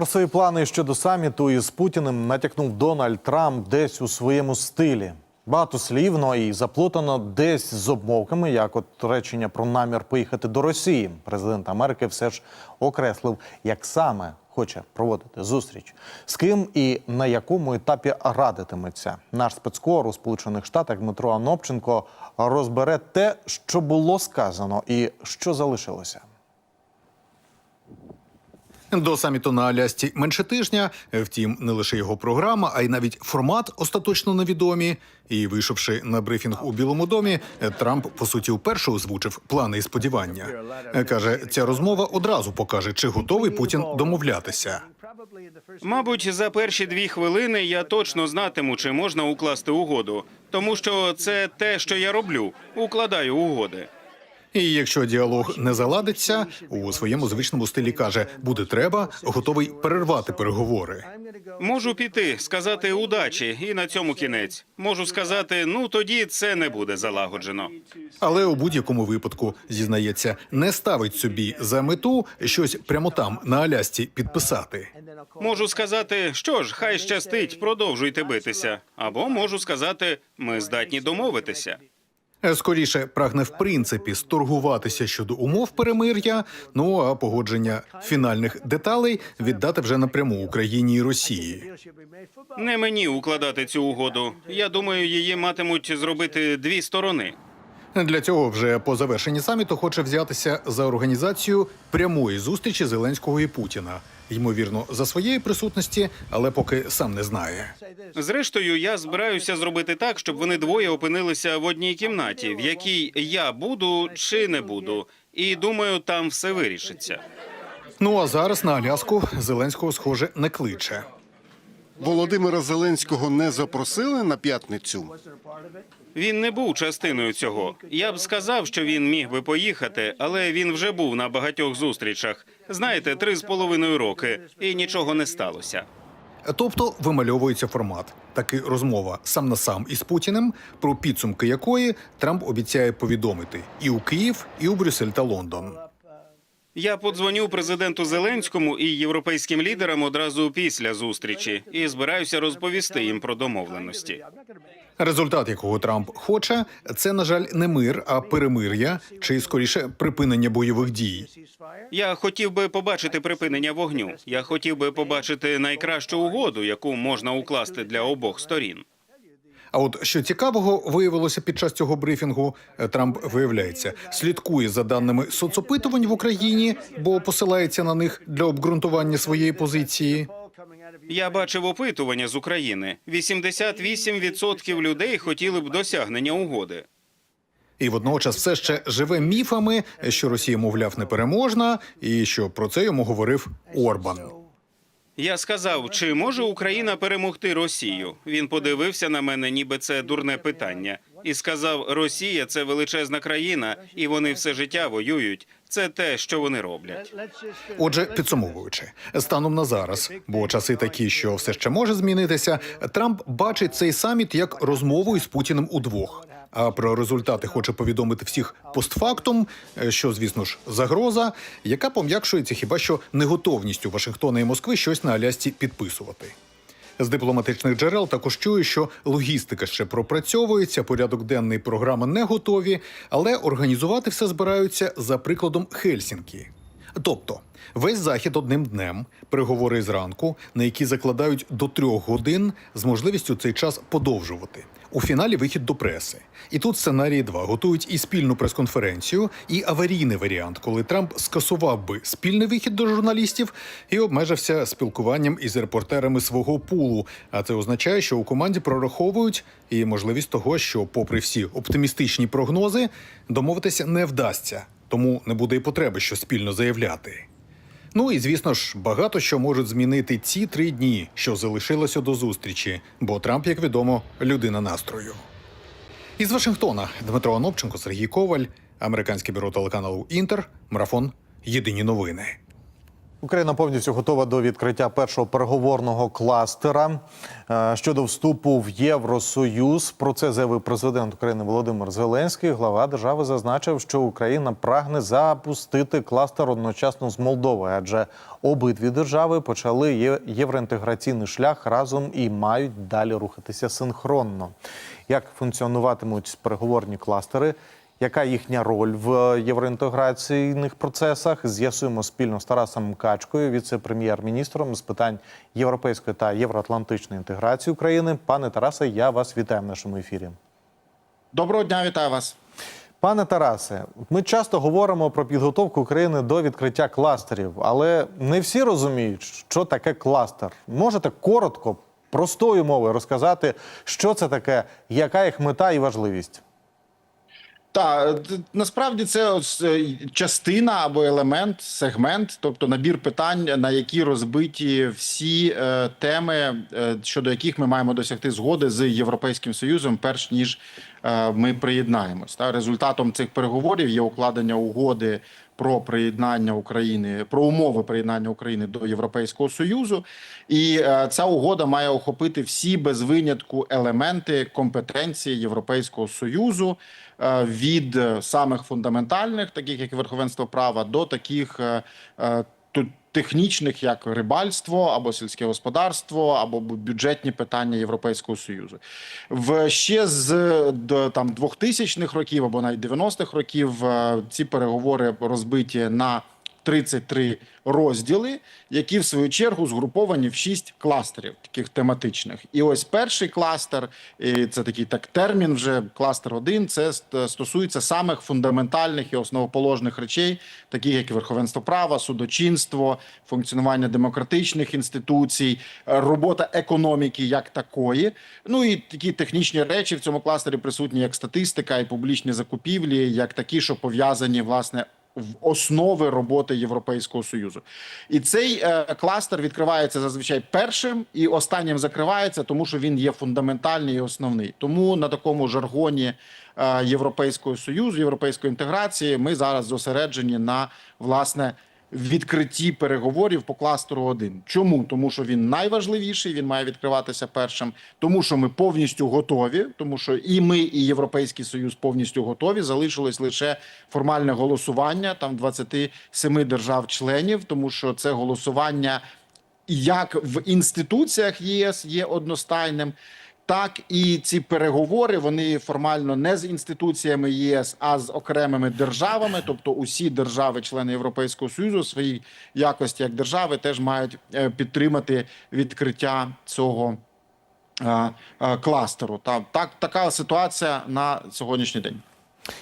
Про свої плани щодо саміту із Путіним натякнув Дональд Трамп десь у своєму стилі. Багато слівно і заплутано десь з обмовками, як от речення про намір поїхати до Росії. Президент Америки все ж окреслив, як саме хоче проводити зустріч, з ким і на якому етапі радитиметься. Наш спецкор у Сполучених Штатах Дмитро Анопченко розбере те, що було сказано, і що залишилося. До саміту на Алясці менше тижня. Втім, не лише його програма, а й навіть формат остаточно невідомі. І вийшовши на брифінг у Білому домі, Трамп по суті вперше озвучив плани і сподівання. каже, ця розмова одразу покаже, чи готовий Путін домовлятися. Мабуть, за перші дві хвилини я точно знатиму, чи можна укласти угоду, тому що це те, що я роблю. Укладаю угоди. І якщо діалог не заладиться, у своєму звичному стилі каже, буде треба, готовий перервати переговори. Можу піти, сказати удачі, і на цьому кінець. Можу сказати, ну тоді це не буде залагоджено. Але у будь-якому випадку зізнається, не ставить собі за мету щось прямо там на Алясці підписати. Можу сказати, що ж, хай щастить, продовжуйте битися. Або можу сказати, ми здатні домовитися. Скоріше прагне в принципі сторгуватися щодо умов перемир'я. Ну а погодження фінальних деталей віддати вже напряму Україні і Росії. Не мені укладати цю угоду. Я думаю, її матимуть зробити дві сторони. Для цього вже по завершенні саміту хоче взятися за організацію прямої зустрічі Зеленського і Путіна. Ймовірно, за своєї присутності, але поки сам не знає. Зрештою, я збираюся зробити так, щоб вони двоє опинилися в одній кімнаті, в якій я буду чи не буду. І думаю, там все вирішиться. Ну а зараз на Аляску Зеленського, схоже, не кличе. Володимира Зеленського не запросили на п'ятницю. Він не був частиною цього. Я б сказав, що він міг би поїхати, але він вже був на багатьох зустрічах. Знаєте, три з половиною роки, і нічого не сталося. Тобто вимальовується формат. Таки розмова сам на сам із Путіним, про підсумки якої Трамп обіцяє повідомити і у Київ, і у Брюссель та Лондон. Я подзвоню президенту Зеленському і європейським лідерам одразу після зустрічі і збираюся розповісти їм про домовленості. Результат, якого Трамп хоче, це на жаль не мир, а перемир'я чи скоріше припинення бойових дій. Я хотів би побачити припинення вогню. Я хотів би побачити найкращу угоду, яку можна укласти для обох сторін. А от що цікавого виявилося під час цього брифінгу, Трамп виявляється, слідкує за даними соцопитувань в Україні, бо посилається на них для обґрунтування своєї позиції. Я бачив опитування з України. 88% людей хотіли б досягнення угоди. І водночас все ще живе міфами, що Росія, мовляв, непереможна, і що про це йому говорив Орбан. Я сказав, чи може Україна перемогти Росію? Він подивився на мене, ніби це дурне питання, і сказав: Росія це величезна країна, і вони все життя воюють. Це те, що вони роблять. Отже, підсумовуючи, станом на зараз, бо часи такі, що все ще може змінитися, Трамп бачить цей саміт як розмову із Путіним удвох. А про результати хоче повідомити всіх постфактум, що, звісно ж, загроза, яка пом'якшується хіба що неготовністю Вашингтона і Москви щось на Алясці підписувати. З дипломатичних джерел також чую, що логістика ще пропрацьовується, порядок денний програми не готові, але організувати все збираються за прикладом Хельсінкі. Тобто весь захід одним днем, переговори зранку, на які закладають до трьох годин з можливістю цей час подовжувати. У фіналі вихід до преси. І тут сценарії 2 готують і спільну прес-конференцію, і аварійний варіант, коли Трамп скасував би спільний вихід до журналістів і обмежився спілкуванням із репортерами свого пулу. А це означає, що у команді прораховують і можливість того, що, попри всі оптимістичні прогнози, домовитися не вдасться, тому не буде і потреби що спільно заявляти. Ну і звісно ж, багато що можуть змінити ці три дні, що залишилося до зустрічі, бо Трамп, як відомо, людина настрою. Із Вашингтона Дмитро Анопченко, Сергій Коваль, американське бюро телеканалу Інтер, марафон. Єдині новини. Україна повністю готова до відкриття першого переговорного кластера е, щодо вступу в Євросоюз. Про це заявив президент України Володимир Зеленський. Глава держави зазначив, що Україна прагне запустити кластер одночасно з Молдовою, адже обидві держави почали євроінтеграційний шлях разом і мають далі рухатися синхронно. Як функціонуватимуть переговорні кластери? Яка їхня роль в євроінтеграційних процесах? З'ясуємо спільно з Тарасом Качкою, віце-прем'єр-міністром з питань європейської та євроатлантичної інтеграції України. Пане Тарасе, я вас вітаю в нашому ефірі. Доброго дня, вітаю вас. Пане Тарасе, ми часто говоримо про підготовку України до відкриття кластерів, але не всі розуміють, що таке кластер. Можете коротко, простою мовою розказати, що це таке, яка їх мета і важливість? Та насправді це ось, е, частина або елемент, сегмент, тобто набір питань, на які розбиті всі е, теми, е, щодо яких ми маємо досягти згоди з Європейським Союзом, перш ніж е, ми приєднаємось. Та результатом цих переговорів є укладення угоди про приєднання України, про умови приєднання України до Європейського Союзу, і е, ця угода має охопити всі без винятку елементи компетенції Європейського Союзу від е, самих фундаментальних, таких як верховенство права, до таких е, е, технічних, як рибальство або сільське господарство, або бюджетні питання Європейського союзу. В ще з там 2000-х років або навіть 90-х років ці переговори розбиті на 33 розділи, які в свою чергу згруповані в 6 кластерів, таких тематичних. І ось перший кластер, це такий так термін, вже кластер 1, це стосується самих фундаментальних і основоположних речей, таких як верховенство права, судочинство, функціонування демократичних інституцій, е, робота економіки як такої. Ну і такі технічні речі в цьому кластері присутні, як статистика і публічні закупівлі, як такі, що пов'язані власне основи роботи Європейського союзу, і цей е, кластер відкривається зазвичай першим і останнім закривається, тому що він є фундаментальний і основний. Тому на такому жаргоні е, Європейського союзу, європейської інтеграції, ми зараз зосереджені на власне. Відкритті переговорів по кластеру 1. Чому? Тому що він найважливіший, він має відкриватися першим. Тому що ми повністю готові, тому що і ми, і Європейський Союз повністю готові. Залишилось лише формальне голосування там 27 держав-членів, тому що це голосування як в інституціях ЄС є одностайним. Так і ці переговори вони формально не з інституціями ЄС, а з окремими державами. Тобто, усі держави-члени Європейського союзу в своїй якості як держави теж мають е, підтримати відкриття цього е, е, кластеру. Та так така ситуація на сьогоднішній день.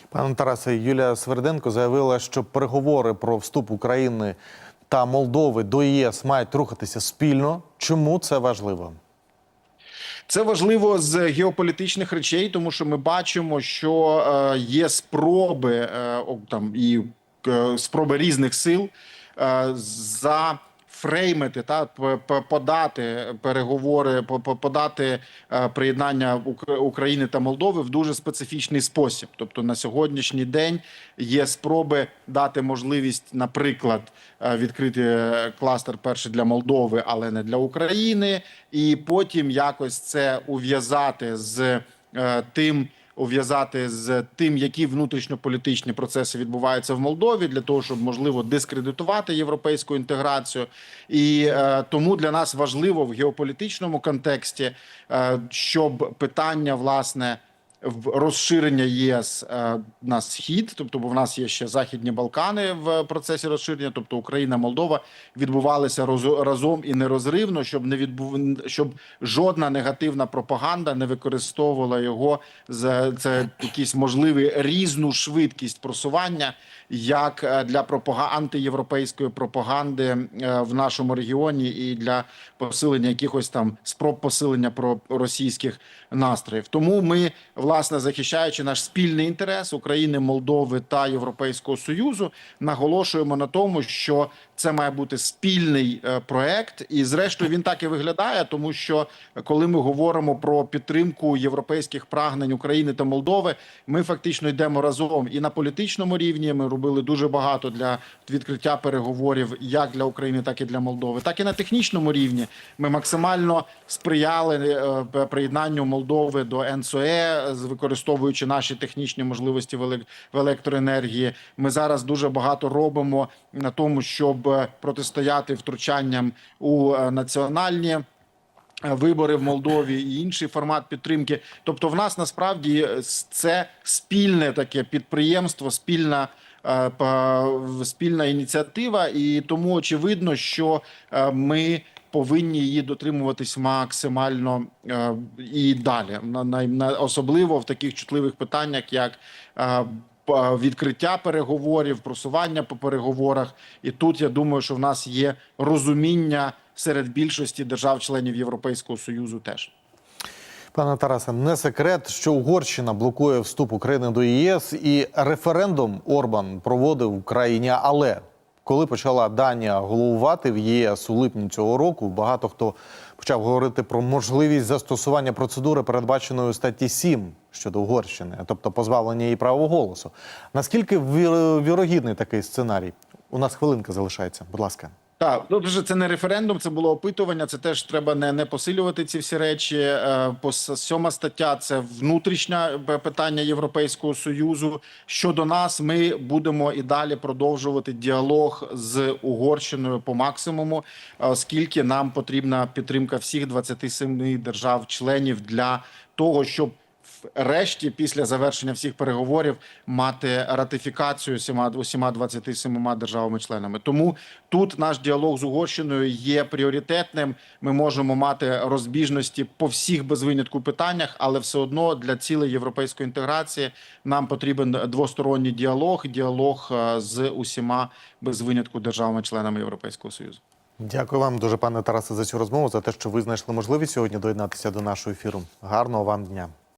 Пане Тарасе, Юлія Сверденко заявила, що переговори про вступ України та Молдови до ЄС мають рухатися спільно. Чому це важливо? Це важливо з геополітичних речей, тому що ми бачимо, що е, є спроби е, там і е, спроби різних сил е, за. Фреймити та подати переговори, по- по- подати е, приєднання Ук- України та Молдови в дуже специфічний спосіб. Тобто на сьогоднішній день є спроби дати можливість, наприклад, е, відкрити е, кластер перший для Молдови, але не для України, і потім якось це ув'язати з тим. Ув'язати з тим, які внутрішньополітичні процеси відбуваються в Молдові, для того, щоб можливо дискредитувати європейську інтеграцію, і е, тому для нас важливо в геополітичному контексті, е, щоб питання власне розширення ЄС е, на схід, тобто, бо в нас є ще західні Балкани в процесі розширення, тобто Україна, Молдова відбувалися разом і нерозривно, щоб не відбув щоб жодна негативна пропаганда не використовувала його за це якийсь можливий різну швидкість просування, як е, для пропага антиєвропейської пропаганди е, в нашому регіоні і для посилення якихось там спроб посилення про російських настроїв. Тому ми власне захищаючи наш спільний інтерес України, Молдови та Європейського Союзу, наголошуємо на тому, що це має бути спільний е, проект, і зрештою він так і виглядає, тому що е, коли ми говоримо про підтримку європейських прагнень України та Молдови, ми фактично йдемо разом і на політичному рівні. Ми робили дуже багато для відкриття переговорів як для України, так і для Молдови, так і на технічному рівні. Ми максимально сприяли е, приєднанню Молдови до НСОЕ, використовуючи наші технічні можливості в електроенергії. Ми зараз дуже багато робимо на тому, щоб е, протистояти втручанням у е, національні. е, Вибори в Молдові і інший формат підтримки. Тобто, в нас насправді це спільне таке підприємство, спільна спільна ініціатива, і тому очевидно, що ми повинні її дотримуватись максимально е, і далі. На, на, на особливо в таких чутливих питаннях, як е, відкриття переговорів, просування по переговорах. І тут я думаю, що в нас є розуміння серед більшості держав-членів Європейського союзу теж. Пане Тарасе, не секрет, що Угорщина блокує вступ України до ЄС, і референдум Орбан проводив в країні. Але коли почала Данія головувати в ЄС у липні цього року, багато хто почав говорити про можливість застосування процедури, передбаченої у статті 7 щодо Угорщини, тобто позбавлення її права голосу. Наскільки вір- вірогідний такий сценарій? У нас хвилинка залишається. Будь ласка. Так, ну це не референдум, це було опитування. Це теж треба не, не посилювати ці всі речі. Е, По сьома стаття це внутрішнє питання Європейського союзу. Щодо нас, ми будемо і далі продовжувати діалог з Угорщиною по максимуму, е, оскільки нам потрібна підтримка всіх 27 держав-членів для того, щоб Решті, після завершення всіх переговорів, мати ратифікацію всіма усіма 27 державами-членами. Тому тут наш діалог з Угорщиною є пріоритетним. Ми можемо мати розбіжності по всіх без винятку питаннях, але все одно для цілей європейської інтеграції нам потрібен двосторонній діалог, діалог е, з усіма без винятку державами-членами Європейського союзу. Дякую вам дуже, пане Тарасе, за цю розмову, за те, що ви знайшли можливість сьогодні доєднатися до нашого ефіру. Гарного вам дня.